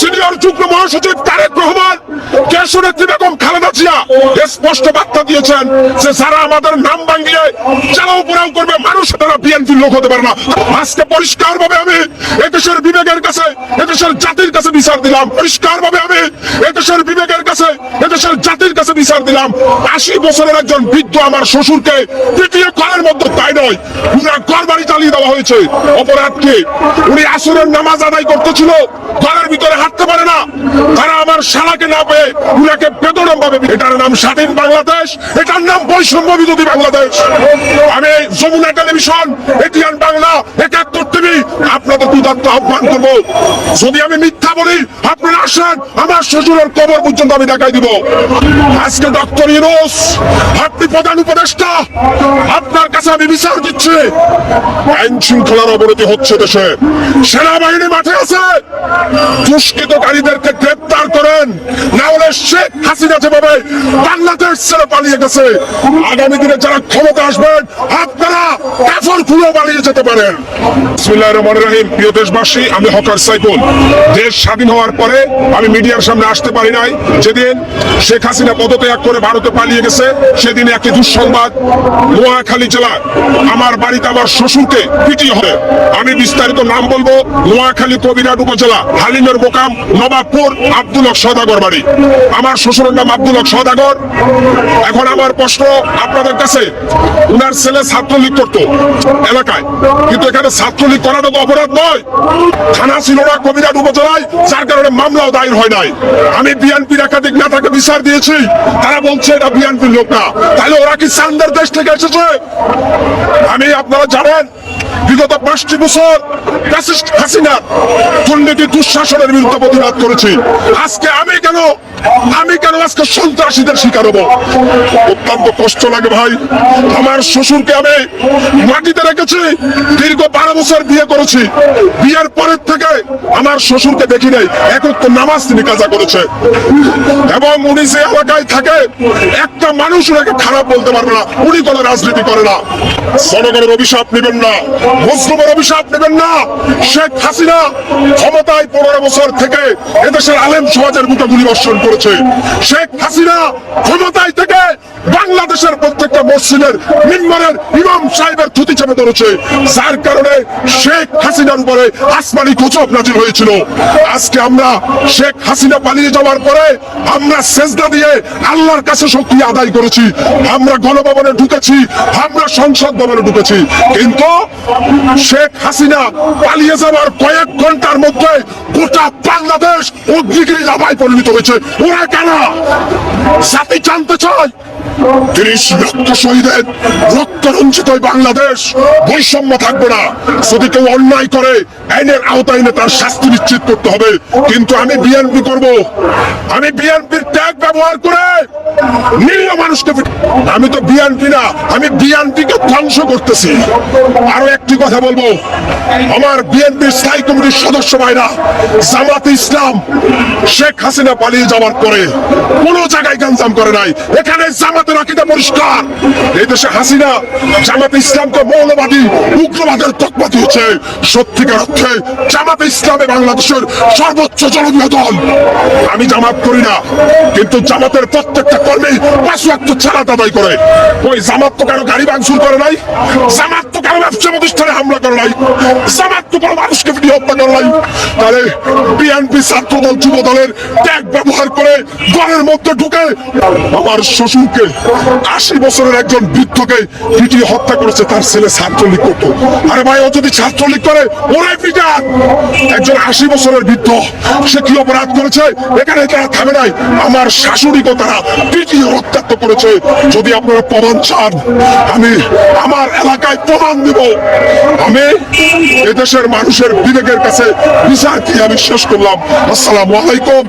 Senior যুগ্ম মহাসচিব তারেক রহমান কেশনেত্রী বেগম খালেদা জিয়া স্পষ্ট বার্তা দিয়েছেন যে যারা আমাদের নাম ভাঙিয়ে চালাও পোড়াও করবে, মানুষ তারা বিএনপির লোক হতে পারে না। আজকে পরিষ্কার ভাবে আমি এদেশের বিবেকের কাছে, এদেশের জাতির কাছে বিচার দিলাম। পরিষ্কার ভাবে আমি এদেশের বিবেকের কাছে এদেশের জাতির কাছে বিচার দিলাম। আশি বছরের একজন বৃদ্ধ আমার শ্বশুরকে তৃতীয় ঘরের মধ্যে তাই নয় পুরা ঘর বাড়ি চালিয়ে দেওয়া হয়েছে অপরাধকে। উনি আসরের নামাজ আদায় করতেছিল, ঘরের ভিতরে হাঁটতে পারে না। তারা আমার শালাকে না পেয়ে উনাকে এটার নাম স্বাধীন বাংলাদেশ, এটার নাম বৈষম্য বিরোধী বাংলাদেশ। আমি যমুনা টেলিভিশন, এটিএন বাংলা, একাত্তর টিভি, আপনাদের দুদাত্ত আহ্বান করব। যদি আমি মিথ্যা বলি, আপনারা আসেন, আমার শ্বশুরের কবর পর্যন্ত আমি দেখাই দিব। আজকে ডক্টর ইউনুস আপনি প্রধান উপদেষ্টা, আপনার কাছে আমি বিচার দিচ্ছি। আইন শৃঙ্খলার অবনতি হচ্ছে দেশে। সেনাবাহিনী মাঠে আছে। দুষ্কৃতকারীদেরকে শেখ হাসিনা যেভাবে বাংলাদেশ ছেড়ে পালিয়ে গেছে। আগামী দিনে যারা ক্ষমতা আসবেন আপনারা কাফর পালিয়ে যেতে পারেন। রহিম। প্রিয় দেশবাসী, আমি হকার সাইফুল। দেশ স্বাধীন হওয়ার পরে আমি মিডিয়ার সামনে আসতে পারি নাই। যেদিন শেখ হাসিনা পদত্যাগ করে ভারতে পালিয়ে গেছে, সেদিন একটি দুঃসংবাদ নোয়াখালী জেলা আমার বাড়িতে আমার শ্বশুরকে পিটি হবে আমি বিস্তারিত নাম বলব, নোয়াখালী কবিরাট উপজেলা, হালিমের মোকাম নবাবপুর, আব্দুল সদাগর বাড়ি। আমার শ্বশুরের নাম আব্দুল হক সদাগর এখন আমার প্রশ্ন আপনাদের কাছে, উনার ছেলে ছাত্রলীগ করতো এলাকায়, কিন্তু এখানে ছাত্রলীগ করাটা তো অপরাধ নয়। থানা ছিল না কবিরাট উপজেলায় যার কারণে মামলাও দায়ের হয় নাই। আমি বিএনপির একাধিক নেতাকে বিচার দিয়েছি, তারা বলছে এটা বিএনপির লোক না। তাহলে ওরা কি চান্দের দেশ থেকে এসেছে? আমি, আপনারা জানেন, বিগত পাঁচটি বছর হাসিনা দুর্নীতি, দুঃশাসনের বিরুদ্ধে প্রতিবাদ করেছি। আজকে আমি কেন আমি কেন আজকে সন্ত্রাসীদের শিকার হব? অত্যন্ত কষ্ট লাগে ভাই। আমার শ্বশুরকে আমি মাটিতে রেখেছি, দীর্ঘ বারো বছর বিয়ে করেছি। বিয়ের পরের থেকে আমার শ্বশুরকে দেখি নাই। একক তো নামাজ তিনি কাজা করেছে। এবং উনি যে এলাকায় থাকে, একটা মানুষ ওনাকে খারাপ বলতে পারবে না। উনি কোনো রাজনীতি করে না। জনগণের অভিশাপ নেবেন না, মুসলিমের অভিশাপ নেবেন না। শেখ হাসিনা ক্ষমতায় পনেরো বছর থেকে এদেশের আলেম সমাজের বুকে গুলি বর্ষণ করেছে। শেখ হাসিনা ক্ষমতায় থেকে বাংলাদেশের প্রত্যেকটা মসজিদের মিম্বরের ইমাম সাহেবের থুতি চেপে ধরেছে। যার কারণে শেখ হাসিনার উপরে আসমানি গজব নাজিল হয়েছিল। আজকে আমরা শেখ হাসিনা পালিয়ে যাওয়ার পরে আমরা সেজদা দিয়ে আল্লাহর কাছে শক্তি আদায় করেছি। আমরা গণভবনে ঢুকেছি, আমরা সংসদ ভবনে ঢুকেছি। কিন্তু শেখ হাসিনা পালিয়ে যাওয়ার কয়েক ঘণ্টার মধ্যে গোটা বাংলাদেশ অগ্নিগিরি লাভায় পরিণত হয়েছে। ওরা কেন? জাতি জানতে চায়। তিরিশ লক্ষ শহীদের রক্ত রঞ্জিত বাংলাদেশ বৈষম্য থাকবে না। যদি কেউ অন্যায় করে আইনের আওতায় এনে তার শাস্তি নিশ্চিত করতে হবে। কিন্তু আমি বিএনপি করব। আমি বিএনপির ট্যাগ ব্যবহার করে নিরীহ মানুষকে আমি তো বিএনপি না, আমি বিএনপিকে ধ্বংস করতেছি। আরও একটি কথা বলব। আমার বিএনপির স্থায়ী কমিটির সদস্য ভাইরা, জামাত ইসলাম, শেখ হাসিনা পালিয়ে যাওয়ার পরে কোনো জায়গায় গাঞ্জাম করে নাই। এখানে জামাতের আকিদা পরিষ্কার। এই দেশে হাসিনা জামাত ইসলামকে মৌলবাদী, উগ্রবাদের তকমা দিয়েছে। সত্যিকার অর্থে জামাত ইসলামে বাংলাদেশের সর্বোচ্চ জনপ্রিয় দল। আমি জামাত করি না, কিন্তু জামাতের প্রত্যেকটা কর্মী পাঁচ ওয়াক্ত ছাড়া আদায় করে। ওই জামাত তো কারও গাড়ি ভাঙচুর করে নাই, জামাত তো কারও ব্যবসা প্রতিষ্ঠানে হামলা করে নাই, জামাত তো কোনো মানুষকে হত্যা করে নাই। তাহলে বিএনপি ছাত্র দল যুব দলের ব্যবহার করে ঘরের মধ্যে ঢুকে আমার শ্বশুরকে আশি বছরের একজন বৃদ্ধকে পিটিয়ে হত্যা করেছে তার ছেলে ছাত্রলীগ করতো। আরে ভাই, ও যদি ছাত্রলীগ করে একজন আশি বছরের বৃদ্ধ, সে কি অপরাধ করেছে? এখানে তারা থামে নাই। আমার শাশুড়িকে তারা পিটিয়ে করেছে। যদি আপনারা প্রমাণ চান, আমি আমার এলাকায় প্রমাণ দিব। আমি এদেশের মানুষের বিবেকের কাছে বিচার কি আমি শেষ করলাম। আসসালামু আলাইকুম।